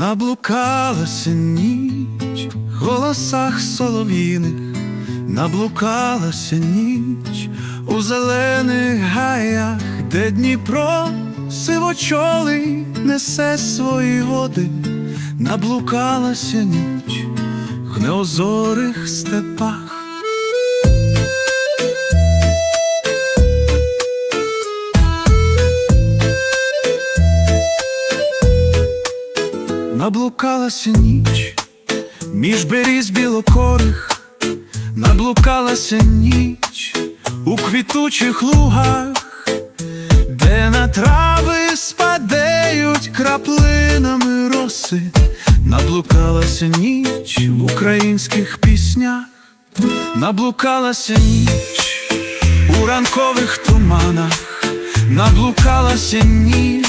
Наблукалася ніч в голосах солов'їних, наблукалася ніч у зелених гаях, де Дніпро сивочолий несе свої води, наблукалася ніч в неозорих степах. Наблукалася ніч між беріз білокорих, наблукалася ніч у квітучих лугах, де на трави спадають краплинами роси, наблукалася ніч в українських піснях, наблукалася ніч у ранкових туманах, наблукалася ніч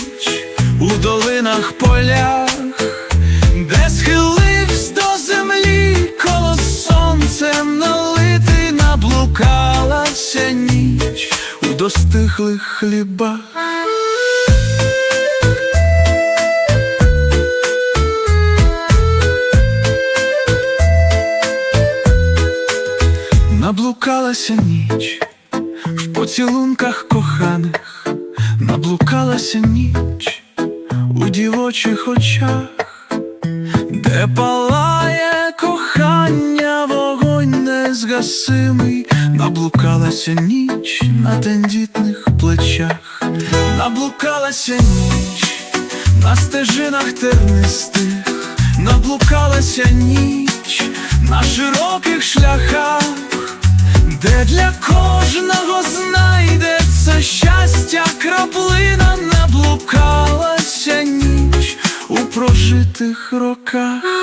у долинах полях, у достиглих хлібах. Наблукалася ніч в поцілунках коханих, наблукалася ніч у дівочих очах, де палає кохання, вогонь незгасимий, наблукалася ніч на тендітних плечах, наблукалася ніч на стежинах тернистих, наблукалася ніч на широких шляхах. Де для кожного знайдеться щастя, краплина наблукалася ніч у прожитих роках.